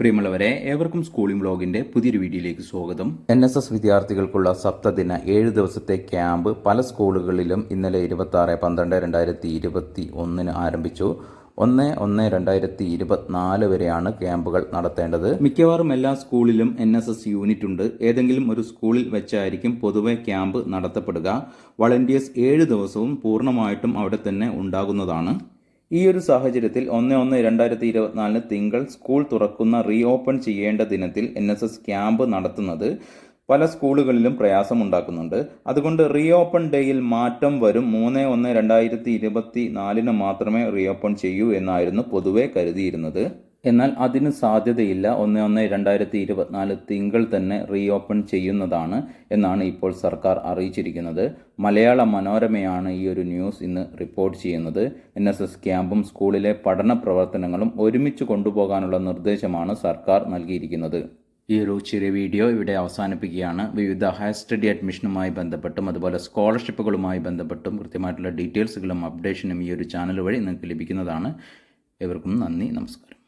പ്രിയമുള്ളവരെ ഏവർക്കും സ്കൂളിംഗ് ബ്ലോഗിന്റെ പുതിയൊരു വീഡിയോയിലേക്ക് സ്വാഗതം. എൻ എസ് എസ് വിദ്യാർത്ഥികൾക്കുള്ള സപ്തദിന ഏഴ് ദിവസത്തെ ക്യാമ്പ് പല സ്കൂളുകളിലും ഇന്നലെ ഇരുപത്തി ആറ് പന്ത്രണ്ട് രണ്ടായിരത്തി ഇരുപത്തി ഒന്നിന് ആരംഭിച്ചു. ഒന്ന് ഒന്ന് രണ്ടായിരത്തി ഇരുപത്തിനാല് വരെയാണ് ക്യാമ്പുകൾ നടത്തേണ്ടത്. മിക്കവാറും എല്ലാ സ്കൂളിലും എൻ എസ് എസ് യൂണിറ്റ് ഉണ്ട്. ഏതെങ്കിലും ഒരു സ്കൂളിൽ വെച്ചായിരിക്കും പൊതുവെ ക്യാമ്പ് നടത്തപ്പെടുക. വളണ്ടിയേഴ്സ് ഏഴ് ദിവസവും പൂർണമായിട്ടും അവിടെ തന്നെ ഉണ്ടാകുന്നതാണ്. ഈ ഒരു സാഹചര്യത്തിൽ ഒന്ന് ഒന്ന് രണ്ടായിരത്തി ഇരുപത്തിനാലിന് തിങ്കൾ സ്കൂൾ തുറക്കുന്ന റീ ഓപ്പൺ ചെയ്യേണ്ട ദിനത്തിൽ എൻ എസ് എസ് ക്യാമ്പ് നടത്തുന്നത് പല സ്കൂളുകളിലും പ്രയാസമുണ്ടാക്കുന്നുണ്ട്. അതുകൊണ്ട് റീ ഓപ്പൺ ഡേയിൽ മാറ്റം വരും. മൂന്ന് ഒന്ന് രണ്ടായിരത്തി ഇരുപത്തി നാലിന് മാത്രമേ റീ ഓപ്പൺ ചെയ്യൂ എന്നായിരുന്നു പൊതുവെ കരുതിയിരുന്നത്. എന്നാൽ അതിന് സാധ്യതയില്ല. ഒന്ന് ഒന്ന് രണ്ടായിരത്തി ഇരുപത്തിനാല് തിങ്കൾ തന്നെ റീ ഓപ്പൺ ചെയ്യുന്നതാണ് എന്നാണ് ഇപ്പോൾ സർക്കാർ അറിയിച്ചിരിക്കുന്നത്. മലയാള മനോരമയാണ് ഈ ഒരു ന്യൂസ് ഇന്ന് റിപ്പോർട്ട് ചെയ്യുന്നത്. എൻ എസ് എസ് ക്യാമ്പും സ്കൂളിലെ പഠന പ്രവർത്തനങ്ങളും ഒരുമിച്ച് കൊണ്ടുപോകാനുള്ള നിർദ്ദേശമാണ് സർക്കാർ നൽകിയിരിക്കുന്നത്. ഈ ഒരു ചെറിയ വീഡിയോ ഇവിടെ അവസാനിപ്പിക്കുകയാണ്. വിവിധ ഹയർ സ്റ്റഡി അഡ്മിഷനുമായി ബന്ധപ്പെട്ടും അതുപോലെ സ്കോളർഷിപ്പുകളുമായി ബന്ധപ്പെട്ടും കൃത്യമായിട്ടുള്ള ഡീറ്റെയിൽസുകളും അപ്ഡേഷനും ഈ ഒരു ചാനൽ വഴി നിങ്ങൾക്ക് ലഭിക്കുന്നതാണ്. എവർക്കും നന്ദി നമസ്കാരം.